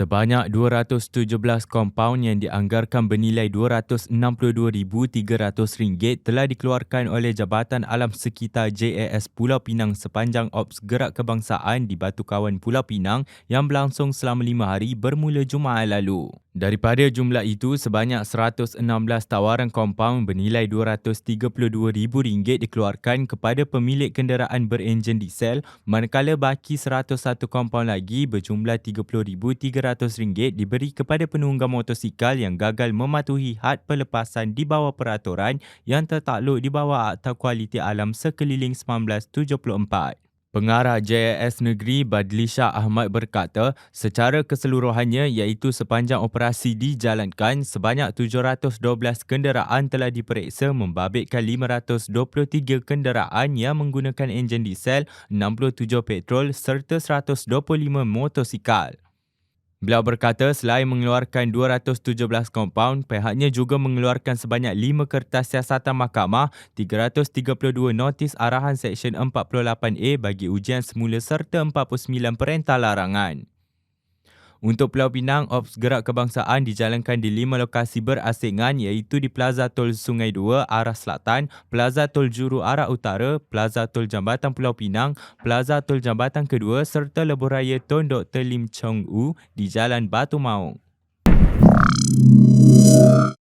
Sebanyak 217 kompaun yang dianggarkan bernilai RM262,300 telah dikeluarkan oleh Jabatan Alam Sekitar JAS Pulau Pinang sepanjang Ops Gerak Kebangsaan di Batu Kawan Pulau Pinang yang berlangsung selama lima hari bermula Jumaat lalu. Daripada jumlah itu, sebanyak 116 tawaran kompaun bernilai RM232,000 dikeluarkan kepada pemilik kenderaan berenjin diesel manakala baki 101 kompaun lagi berjumlah RM30,300 diberi kepada penunggang motosikal yang gagal mematuhi had pelepasan di bawah peraturan yang tertakluk di bawah Akta Kualiti Alam Sekeliling 1974. Pengarah JAS Negeri Badlisha Ahmad berkata, secara keseluruhannya iaitu sepanjang operasi dijalankan, sebanyak 712 kenderaan telah diperiksa membabitkan 523 kenderaan yang menggunakan enjin diesel, 67 petrol serta 125 motosikal. Beliau berkata selain mengeluarkan 217 kompaun, pihaknya juga mengeluarkan sebanyak 5 kertas siasatan mahkamah, 332 notis arahan Seksyen 48A bagi ujian semula serta 49 perintah larangan. Untuk Pulau Pinang, Ops Gerak Kebangsaan dijalankan di lima lokasi berasingan iaitu di Plaza Tol Sungai Dua arah selatan, Plaza Tol Juru arah utara, Plaza Tol Jambatan Pulau Pinang, Plaza Tol Jambatan Kedua serta Lebuh Raya Tun Dr. Lim Chong U di Jalan Batu Maung.